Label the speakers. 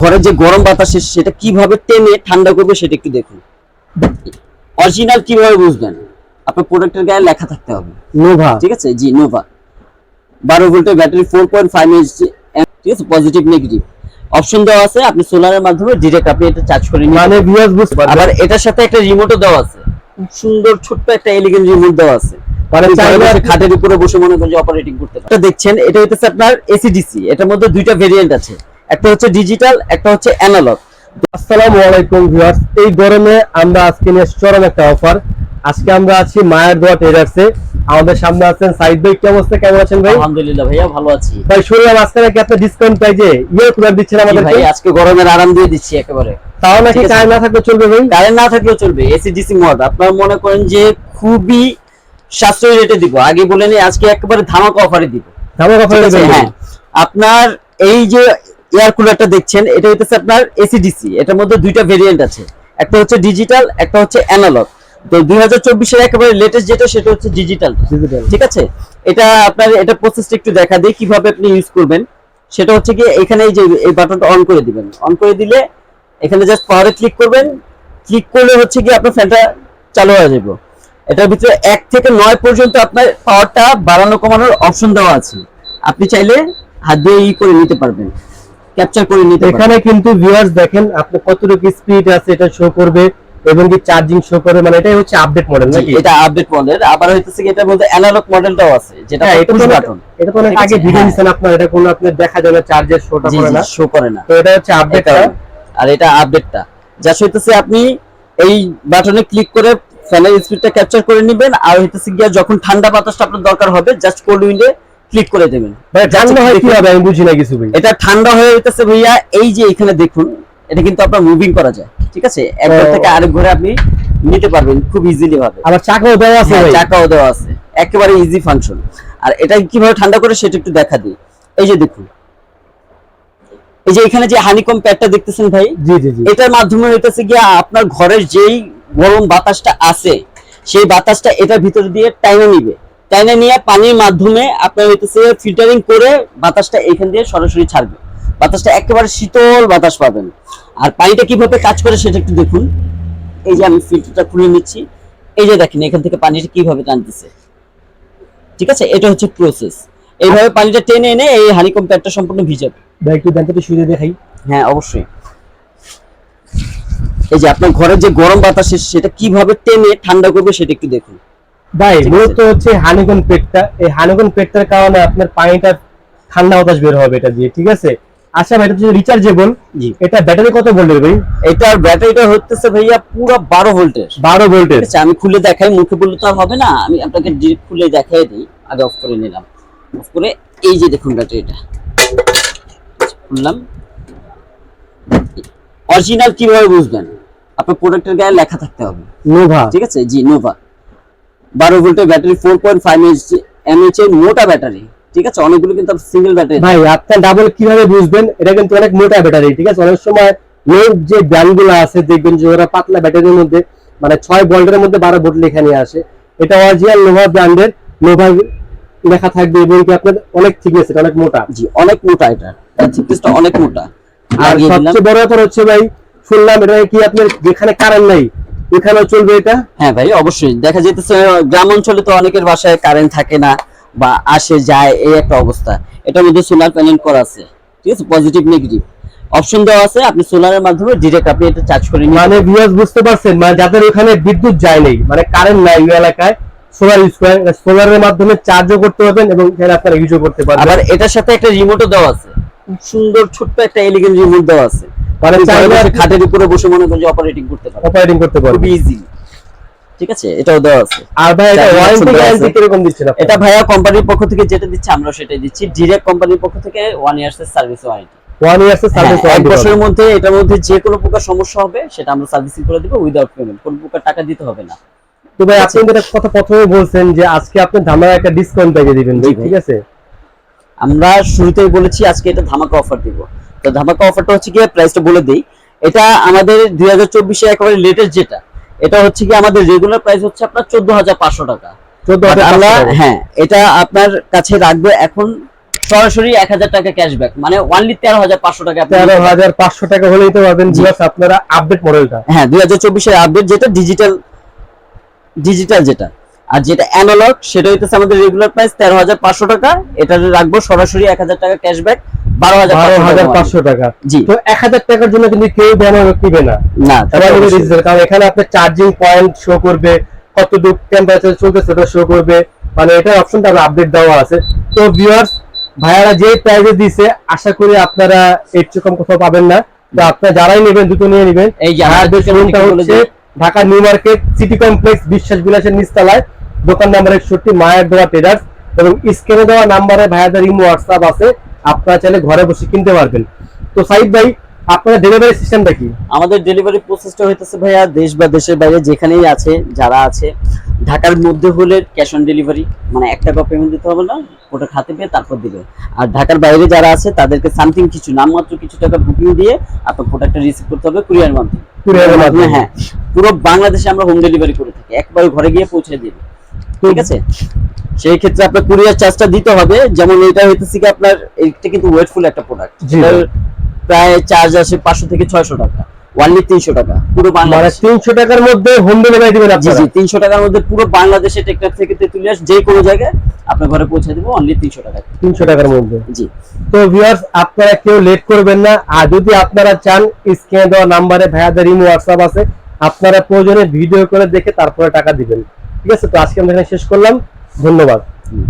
Speaker 1: ঘরে যে গরম বাতাস সেটা কীভাবে টেনে ঠান্ডা করবে সেটা একটু দেখুন। অরিজিনাল কীভাবে বুঝবেন? আপনার প্রোডাক্টের গায়ে লেখা থাকতে হবে।
Speaker 2: নোভা
Speaker 1: ঠিক আছে? জি নোভা বারো ভোল্টের battery four point five H ঠিক আছে? পজিটিভ নেগেটিভ অপশন দেওয়া আছে আপনি সোলারের মাধ্যমে ডিরেক্ট আপনি এটা চার্জ করে নিতে
Speaker 2: মানে ভিউয়ার্স বুঝতে পারবেন
Speaker 1: আবার এটার সাথে একটা রিমোটও দেওয়া আছে। খুব সুন্দর ছোট্ট একটা এলিগেন্ট রিমোট দেওয়া আছে।
Speaker 2: মানে চাইলে
Speaker 1: খাটের উপরে বসে মনে করেন যে অপারেটিং করতে পারেন এটা দেখছেন এটা হচ্ছে আপনার এসিডিসি এটার মধ্যে দুইটা ভেরিয়েন্ট আছে। একটা হচ্ছে ডিজিটাল একটা হচ্ছে অ্যানালগ
Speaker 2: আসসালামু আলাইকুম ভিউয়ার্স এই গরমে আমরা আজকে নিয়ে চরম একটা অফার। আজকে আমরা আছি মায়ের দোয়া ট্রেডার্সে। আমাদের সামনে আছেন সাইদ ভাই কি অবস্থা? কেমন আছেন ভাই?
Speaker 1: আলহামদুলিল্লাহ ভাইয়া ভালো আছি।
Speaker 2: ভাই শুনলাম আজকে নাকি আপনি ডিসকাউন্ট প্রাইজে ইয়ে কুলার দিচ্ছেন
Speaker 1: জি
Speaker 2: আমাদেরকে
Speaker 1: ভাই আজকে গরমের আরাম দিয়ে দিচ্ছি একেবারে।
Speaker 2: তাও নাকি কারেন্ট না থাকলে চলবে ভাই?
Speaker 1: কারেন্ট না থাকলেও চলবে এসিডিসি মড আপনার মনে করেন যে খুবই সাশ্রয়ী রেটে দিব। আগে বলে নি আজকে একেবারে ধামাকা অফারে দিব।
Speaker 2: ধামাকা অফার?
Speaker 1: হ্যাঁ। আপনার এই যে এয়ার কুলারটা দেখছেন এটা হচ্ছে আপনার এসিডিসি এটার মধ্যে দুইটা ভেরিয়েন্ট আছে। একটা হচ্ছে ডিজিটাল একটা হচ্ছে অ্যানালগ তো দুই হাজার চব্বিশের একেবারে লেটেস্ট যেটা সেটা হচ্ছে ডিজিটাল
Speaker 2: ডিজিটাল
Speaker 1: ঠিক আছে? এটা আপনার এটা প্রসেসটা একটু দেখা দিই কীভাবে আপনি ইউজ করবেন। সেটা হচ্ছে কি এখানে এই যে এই বাটনটা অন করে দিবেন। অন করে দিলে এখানে জাস্ট পাওয়ারে ক্লিক করবেন। ক্লিক করলে হচ্ছে কি আপনার ফ্যানটা চালু হয়ে যাবে। এটার ভিতরে এক থেকে নয় পর্যন্ত আপনার পাওয়ারটা বাড়ানো কমানোর অপশন দেওয়া আছে। আপনি চাইলে হাত দিয়ে ই করে নিতে পারবেন। ক্যাপচার করে নিতে
Speaker 2: এখানে কিন্তু ভিউয়ার্স দেখেন আপনি কতটুকু স্পিড আছে এটা শো করবে এবং কি চার্জিং শো করবে মানে এটাই হচ্ছে আপডেট মডেল নাকি?
Speaker 1: এটা আপডেট মডেল আবার হইতেছে কি এটার মধ্যে অ্যানালগ মডেলটাও আছে যেটা
Speaker 2: হ্যাঁ, এটা
Speaker 1: পুশ বাটন
Speaker 2: এটা তো আগে ভিডিও
Speaker 1: হ্যাঁ।
Speaker 2: দিচ্ছেন আপনার এটা কোনো আপনি দেখা যাবে চার্জের শোটা করে না।
Speaker 1: শো করে না।
Speaker 2: তো এটা হচ্ছে আপডেট
Speaker 1: এটা- আর এটা আপডেটটা যা হইতেছে আপনি এই বাটনে ক্লিক করে ফ্যানের স্পিডটা ক্যাপচার করে নেবেন আর হইতেছে গিয়া যখন ঠান্ডা বাতাসটা আপনার দরকার হবে জাস্ট কোল্ড উইন্ডে ক্লিক করে দেবেন।
Speaker 2: ভাই ঠান্ডা হয় কি হবে? আমি বুঝি না কিছু ভাই।
Speaker 1: এটা ঠান্ডা হয়ে হইতেছে ভাইয়া এই যে এখানে দেখুন এটা কিন্তু আপনার মুভিং করা যায় ঠিক আছে? এক ঘর থেকে আরেক ঘরে আপনি নিতে পারবেন খুব ইজিলি ভাবে।
Speaker 2: আবার চাকাও দেওয়া আছে
Speaker 1: হ্যাঁ, চাকাও দেওয়া আছে। একেবারে ইজি ফাংশন আর এটা কীভাবে ঠান্ডা করে সেটা একটু দেখা দিই। এই যে দেখুন। এই যে এখানে যে হানিকম প্যাডটা দেখতেছেন ভাই?
Speaker 2: জি জি জি।
Speaker 1: এটার মাধ্যমে হইতেছে গিয়া আপনার ঘরের যেই গরম বাতাসটা আছে সেই বাতাসটা এটার ভিতর দিয়ে টাইমে নিবে। টাইনে নিয়ে পানির মাধ্যমে আপনার হইতেছে ফিল্টারিং করে বাতাসটা এখান দিয়ে সরাসরি ছাড়বে। বাতাসটা একেবারে শীতল বাতাস পাবেন। আর পানিটা কীভাবে কাজ করে সেটা একটু দেখুন। এই যে আমি ফিল্টারটা খুলে নিচ্ছি। এই যে দেখেন এখান থেকে পানিটা কীভাবে টানতেছে। ঠিক আছে? এটা হচ্ছে প্রসেস এইভাবে পানিটা টেনে এনে এই হানিকম প্যাডটা সম্পূর্ণ ভিজাবে।
Speaker 2: ভাই একটু একটু শুয়ে দেখাই।
Speaker 1: হ্যাঁ অবশ্যই। এই যে আপনার ঘরের যে গরম বাতাস সেটা কীভাবে টেনে ঠান্ডা করবে সেটা একটু দেখুন।
Speaker 2: ভাই। মূলত হচ্ছে হানিকন পেটটা এই হানিকন পেটটার কারণে আপনার পানিটা ঠান্ডা বাতাস বের হবে এটা দিয়ে ঠিক আছে? আচ্ছা ভাই এটা হচ্ছে রিচার্জেবল। এটা ব্যাটারি কত ভোল্টের ভাই?
Speaker 1: এটার ব্যাটারিটা হচ্ছে ভাইয়া পুরো বারো ভোল্টের।
Speaker 2: বারো ভোল্টের।
Speaker 1: ঠিক আছে আমি খুলে দেখাই মুখে বললে তো আর হবে না আমি আপনাকে ডিরেক্ট খুলে দেখাই দিই আগে অফ করে নিলাম। অফ করে এই যে দেখুন ব্যাটারিটা। খুললাম। অরিজিনাল কীভাবে বুঝবেন? আপনার প্রোডাক্টের গায়ে লেখা থাকতে হবে।
Speaker 2: নোভা।
Speaker 1: ঠিক আছে? G Nova. বারো ভোল্টের battery four point five MH এর মোটা ব্যাটারি ঠিক আছে? অনেকগুলো কিন্তু সিঙ্গেল ব্যাটারি
Speaker 2: ভাই আপনার ডাবল কীভাবে বুঝবেন? এটা কিন্তু অনেক মোটা ব্যাটারি ঠিক আছে? অনেক সময় লোক যে ব্র্যান্ডগুলো আছে দেখবেন যে ওরা পাতলা ব্যাটারির মধ্যে মানে ছয় ভোল্টের মধ্যে বারো ভোল্ট লেখা নিয়ে আসে। এটা অরিজিনাল নোভা ব্র্যান্ডের নোভা লেখা থাকবে এবং কি আপনার অনেক থিকনেস এটা অনেক মোটা।
Speaker 1: জি অনেক মোটা এটা। থিকনেসটা অনেক মোটা।
Speaker 2: আর সবচেয়ে বড় ব্যাপার হচ্ছে ভাই শুনলাম এটা কি আপনার যেখানে কারেন্ট নাই? ওখানেও চলবে এটা?
Speaker 1: হ্যাঁ ভাই অবশ্যই। দেখা যেতেছে গ্রাম অঞ্চলে তো অনেকের বাসায় কারেন্ট থাকে না বা আসে যায় এই একটা অবস্থা। এটার মধ্যে সোলার প্যানেল করা আছে। ঠিক আছে? পজিটিভ নেগেটিভ অপশন দেওয়া আছে আপনি সোলারের মাধ্যমে ডিরেক্ট আপনি এটা চার্জ করে নিতে
Speaker 2: মানে ভিউয়ার্স বুঝতে পারছেন মানে যাদের ওখানে বিদ্যুৎ যায় নেই মানে কারেন্ট নাই ওই এলাকায় সোলার ইউজ করেন সোলারের মাধ্যমে চার্জও করতে পারবেন এবং এখানে আপনারা ইউজও করতে পারবেন।
Speaker 1: আবার এটার সাথে একটা রিমোটও দেওয়া আছে। খুব সুন্দর ছোট্ট একটা এলিগেন্ট রিমোট দেওয়া আছে।
Speaker 2: মানে
Speaker 1: খাটের উপরে বসে মনে করেন যে অপারেটিং করতে
Speaker 2: অপারেটিং করতে
Speaker 1: খুব ইজি ঠিক আছে? এটাও দেওয়া আছে।
Speaker 2: আর ভাই এটা ওয়ারেন্টি গ্যারান্টি দিচ্ছেন
Speaker 1: এটা ভাইয়া কোম্পানির পক্ষ থেকে যেটা দিচ্ছে আমরা সেটাই দিচ্ছি। কোম্পানির পক্ষ থেকে ইয়ার্স এর সার্ভিস ওয়ারেন্টি
Speaker 2: ওয়ান ইয়ার্স এর সার্ভিস
Speaker 1: এক
Speaker 2: ওয়ারেন্টি
Speaker 1: বছরের মধ্যে এটার মধ্যে যে কোনো প্রকার সমস্যা হবে সেটা আমরা সার্ভিসিং করে দিব উইদাউট পেমেন্ট কোনো প্রকার টাকা দিতে হবে না।
Speaker 2: তো ভাই আপনি যেটা কথা প্রথমে বলছেন যে আজকে আপনি ধামাকা একটা ডিসকাউন্ট পেয়ে দিবেন। ঠিক আছে?
Speaker 1: আমরা শুরুতেই বলেছি আজকে এটা ধামাকা অফার দিব। তো ধামাকা অফারটা হচ্ছে কি প্রাইসটা বলে দেই। এটা আমাদের দুই হাজার চব্বিশে একেবারে লেটেস্ট যেটা এটা হচ্ছে কি আমাদের রেগুলার প্রাইস হচ্ছে আপনার চোদ্দ হাজার পাঁচশো টাকা। আমরা হ্যাঁ এটা আপনার কাছে রাখব এখন সরাসরি এক হাজার টাকা ক্যাশব্যাক মানে ওয়ানলি তেরো হাজার পাঁচশো টাকা আপনি
Speaker 2: তেরো হাজার পাঁচশো টাকা হলেই তো পারবেন
Speaker 1: জি।
Speaker 2: আপনারা আপডেট মডেলটা
Speaker 1: হ্যাঁ দুই হাজার চব্বিশের আপডেট যেটা ডিজিটাল ডিজিটাল যেটা। আর যেটা অ্যানালগ সেটা হইতেছে আমাদের রেগুলার প্রাইস তেরো হাজার পাঁচশো টাকা। এটা রাখব সরাসরি এক হাজার টাকা ক্যাশব্যাক বারো হাজার
Speaker 2: পাঁচশো টাকা
Speaker 1: জি।
Speaker 2: তো এক হাজার টাকার জন্য কিন্তু কেউ ব্যানার নিবে না।
Speaker 1: না
Speaker 2: কারণ এখানে আপনার চার্জিং পয়েন্ট শো করবে কতটুকু টেম্পারেচার চলতেছে সেটা শো করবে। মানে এটার অপশনটা আপডেট দেওয়া আছে। তো ভিউয়ার্স ভাইয়ারা যে প্রাইসে দিছে আশা করি আপনারা এর চেয়ে কম কোথাও পাবেন না। তো আপনারা যারাই নেবেন দুটো নিয়ে নেবেন।
Speaker 1: এই যে
Speaker 2: Dhaka new market city complex Biswas বিলাসের নিচতলায়। দোকান নাম্বার একষট্টি মায়ের দোয়া ট্রেডার্স এবং স্ক্রিনে দেওয়া নাম্বারে ভাইয়াদের ইমো হোয়াটসঅ্যাপ আছে। আপনারা চাইলে ঘরে বসে কিনতে পারবেন। তো সাইদ ভাই আপনার ডেলিভারি সিস্টেমটা কি?
Speaker 1: আমাদের ডেলিভারি প্রসেসটা হইতেছে ভাইয়া দেশ বা দেশের বাইরে যেখানেই আছে যারা আছে ঢাকার মধ্যে হলে ক্যাশ অন ডেলিভারি মানে এক টাকা পেমেন্ট দিতে হবে না ওটা খাতে পেয়ে তারপর দিবে। আর ঢাকার বাইরে যারা আছে তাদেরকে সামথিং কিছু নামমাত্র কিছু টাকা বুকিং দিয়ে আপনার প্রোডাক্টটা রিসিভ করতে হবে কুরিয়ার মাধ্যমে।
Speaker 2: এর মাধ্যমে।
Speaker 1: হ্যাঁ পুরো বাংলাদেশে আমরা হোম ডেলিভারি করে থাকি একবার ঘরে গিয়ে পৌঁছে দিবে ঠিক আছে? সেই ক্ষেত্রে আপনার কুরিয়ার চার্জটা দিতে হবে। যেমন এটা হইতেছে কি আপনার এটা কিন্তু ওয়েটফুল একটা প্রোডাক্ট। প্রায় চার্জ আসে পাঁচশো থেকে ছয়শো টাকা। ওয়ানলি তিনশো টাকা পুরো
Speaker 2: মানে
Speaker 1: বাংলাদেশ
Speaker 2: তিনশো টাকার মধ্যে হোম ডেলিভারি দিবেন
Speaker 1: জি জি তিনশো টাকার মধ্যে পুরো বাংলাদেশে টেকনাফ থেকে তেতুলিয়াস যে কোনো জায়গায় আপনার ঘরে পৌঁছে দেবো অনলি তিনশো টাকা
Speaker 2: তিনশো টাকার মধ্যে?
Speaker 1: জি।
Speaker 2: তো ভিউয়ার্স আপনারা কেউ লেট করবেন না। আর যদি আপনারা চান স্ক্রিনে দেওয়া নাম্বারে ভাইয়াদের ইমো হোয়াটসঅ্যাপ আছে। আপনারা প্রয়োজনে ভিডিও করে দেখে তারপরে টাকা দিবেন। ঠিক আছে তো আজকে আমরা এখানে শেষ করলাম ধন্যবাদ
Speaker 1: হুম।